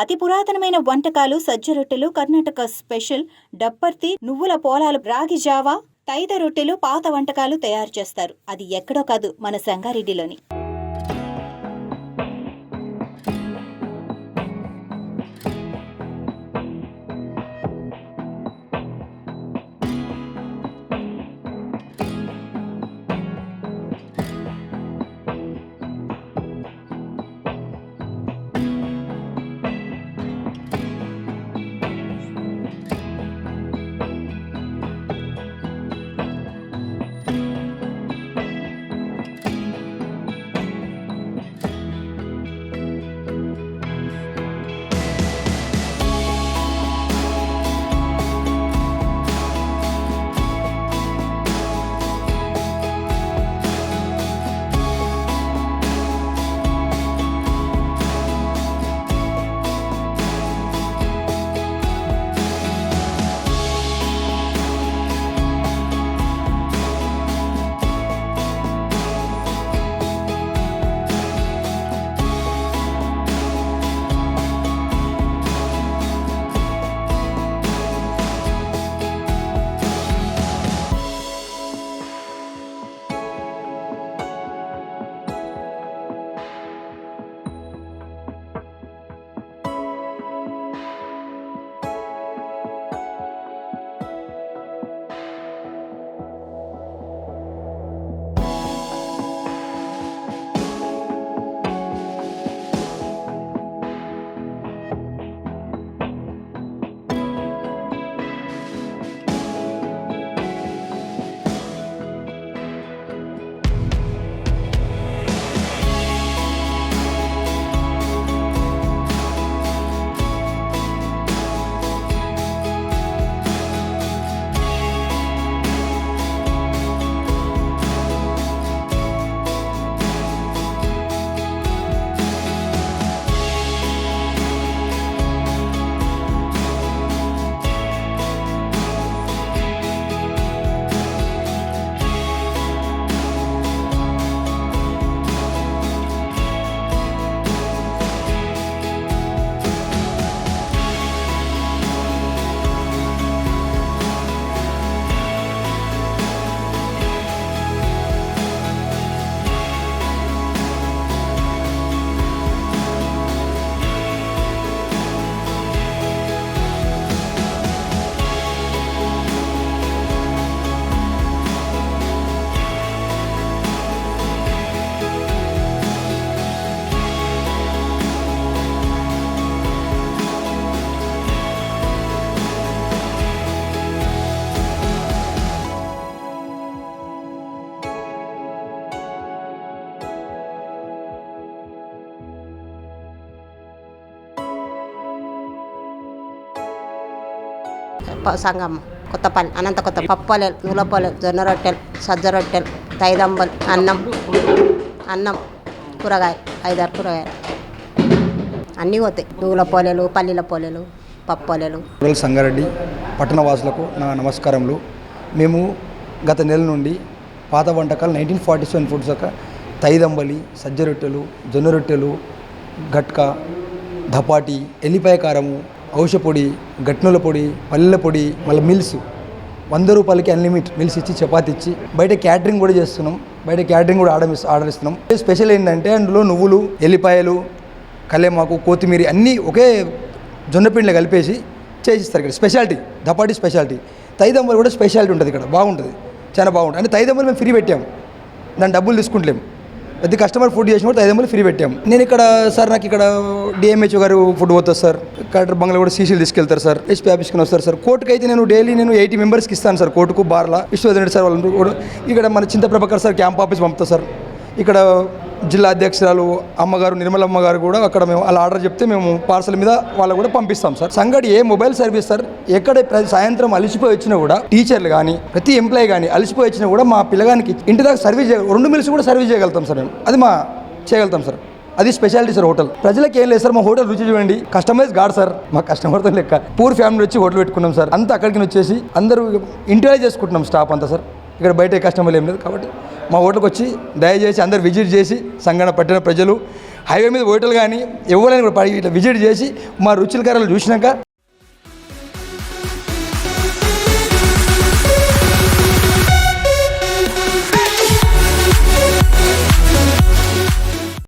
అతి పురాతనమైన వంటకాలు సజ్జ రొట్టెలు కర్ణాటక స్పెషల్ డప్పర్తి నువ్వుల పోలాలు రాగి జావా తైద రొట్టెలు పాత వంటకాలు తయారు చేస్తారు. అది ఎక్కడో కాదు మన సంగారెడ్డిలోని. ప- కొత్తపల్లి అనంత కొత్త పప్పలేలు నూలపొలెలు జొన్న రొట్టెలు సజ్జ రొట్టెలు తైదంబలు అన్నం అన్నం కూరగాయలు ఐదారు కూరగాయలు. అన్నీ పోతాయి. నూల పోలేలు పల్లీల పోలేలు పప్పలేలు సంగారెడ్డి పట్టణవాసులకు నా నమస్కారములు. మేము గత నెల నుండి పాత వంటకాలు నైన్టీన్ ఫార్టీ సెవెన్ ఫుడ్స్ యొక్క తైదంబలి సజ్జ రొట్టెలు జొన్న రొట్టెలు గట్కా ధపాటి ఎల్లిపాయ కారము ఔషపొడి గట్నుల పొడి పల్లెల పొడి మళ్ళీ మిల్స్. వంద రూపాయలకి అన్లిమిట్ మిల్స్ ఇచ్చి చపాతి ఇచ్చి బయట క్యాటరింగ్ కూడా చేస్తున్నాం. బయట క్యాటరింగ్ కూడా ఆర్డర్ ఆర్డర్ ఇస్తున్నాం స్పెషల్ ఏంటంటే అందులో నువ్వులు ఎల్లిపాయలు కల్లేమాకు కొత్తిమీర అన్నీ ఒకే జొన్నపిండిలో కలిపేసి చేసిస్తారు ఇక్కడ. స్పెషాలిటీ దపాటి స్పెషాలిటీ తైదమ్మలు కూడా స్పెషాలిటీ ఉంటుంది ఇక్కడ. బాగుంటుంది. చాలా బాగుంటుంది. అంటే తైదమ్మలు మేము ఫ్రీ పెట్టాము దాని డబ్బులు తీసుకుంటలేము ప్రతి కస్టమర్ ఫుడ్ చేసిన కూడా ఐదు ఫ్రీ పెట్టాము నేను ఇక్కడ సార్ నాకు ఇక్కడ డిఎంహెచ్ఓ గారు ఫుడ్ పోతుంది సార్. కలెక్టర్ బంగ్లా కూడా సీసీలు తీసుకెళ్తారు సార్. ఎస్పీ ఆఫీస్కి వస్తారు సార్. కోర్టుకి అయితే నేను డైలీ నేను ఎయిటీ మెంబర్స్కి ఇస్తాను సార్. కోర్టుకు బార్లా విశ్వనాథ్ రెడ్డి సార్ వాళ్ళు కూడా. ఇక్కడ మన Chinta Prabhakar sir camp office పంపుతా సార్. ఇక్కడ జిల్లా అధ్యక్షురాలు అమ్మగారు నిర్మలమ్మ గారు కూడా అక్కడ మేము అలా ఆర్డర్ చెప్తే మేము పార్సల్ మీద వాళ్ళు కూడా పంపిస్తాం సార్. సంగడి ఏ మొబైల్ సర్వీస్ సార్ ఎక్కడ ప్రతి సాయంత్రం అలిసిపోయి వచ్చినా కూడా టీచర్లు కానీ ప్రతి ఎంప్లాయీ కానీ అలిసిపోయి వచ్చినా కూడా మా పిల్లగానికి ఇంటి దాకా సర్వీస్ చేయ రెండు మిల్స్ కూడా సర్వీస్ చేయగలుగుతాం సార్ మేము. అది మా చేయగలుగుతాం సార్. అది స్పెషాలిటీ సార్ హోటల్. ప్రజలకు ఏం లేదు సార్ మా హోటల్ రుచి చూడండి. కస్టమైజ్ గాడు సార్. మా కస్టమర్తో లెక్క. పూర్ ఫ్యామిలీ వచ్చి హోటల్ పెట్టుకున్నాం సార్. అంతా అక్కడికి వచ్చేసి అందరూ ఇంటర్వ్యూ చేసుకుంటున్నాం స్టాఫ్ అంతా సార్. ఇక్కడ బయట కస్టమర్లు ఏం లేదు కాబట్టి మా ఓట్లకు వచ్చి దయచేసి అందరు విజిట్ చేసి సంగణ పట్టిన ప్రజలు హైవే మీద ఓటర్లు కానీ ఎవరైనా కూడా పడి ఇట్లా విజిట్ చేసి మా రుచుల కర్రలు చూసినాక